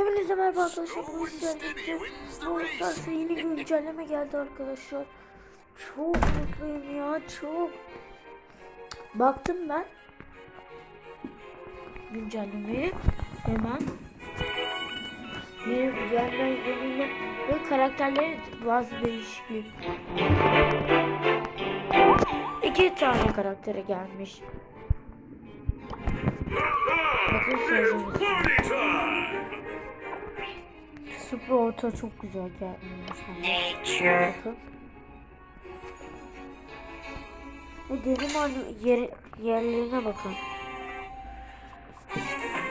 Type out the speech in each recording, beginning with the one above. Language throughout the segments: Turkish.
Hepinize merhaba arkadaşlar. Bu sizlerle bu Stars'a yeni güncelleme geldi arkadaşlar. Çok mutluyum ya çok. Baktım ben güncellemeye hemen yeni bölümüne ve karakterleri bazı değişiklik. İki tane karaktere gelmiş. Bakın söyleyeceğim. Super Auto çok güzel gelmiş. Nature. Bakın. Bu derin hani yer, yerlerine bakın.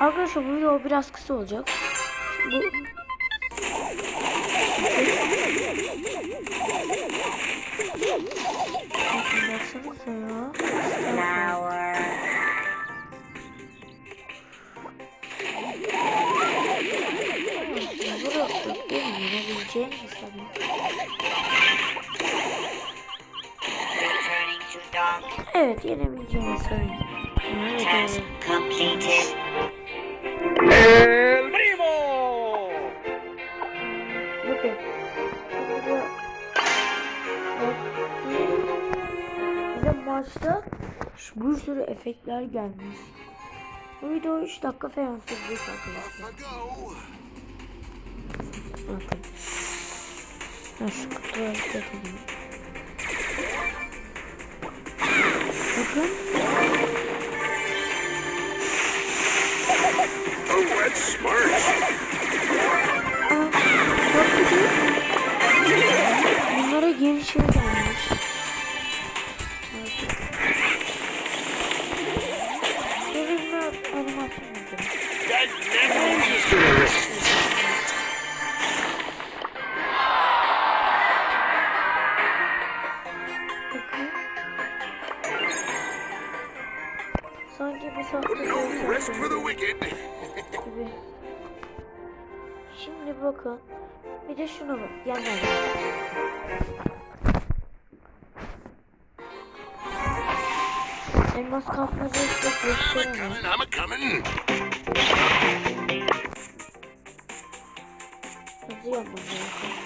Arkadaşlar bu video biraz kısa olacak. Bu Bakın baksanıza ya. Bir to dock. Evet yenebileceğimi sanırım. Evet, evet. completed. El Primo! Bakın. Bak, bize maçta şu bir sürü efektler gelmiş. Bu video 3 dakika falan sürecek arkadaşlar. Bakın. Ha şu kutuları dikkat edin. Bakın. Oh, that's smart. Aa, bak bir de bunlara yeni şey gelmiş. Bakın. Benim Sanki bir wicked. gibi. Şimdi bakın. Bir de şuna bak. Yanına Elmas kapmaca a gösteremem. Hızlı yapmam lazım.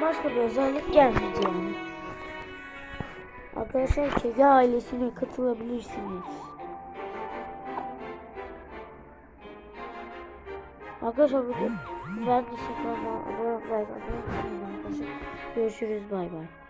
Başka bir özellik gelmedi yani. Arkadaşlar Kege ailesine katılabilirsiniz. Arkadaşlar bugün ben de sıfırma abone olmayı unutmayın arkadaşlar. Görüşürüz bay bay.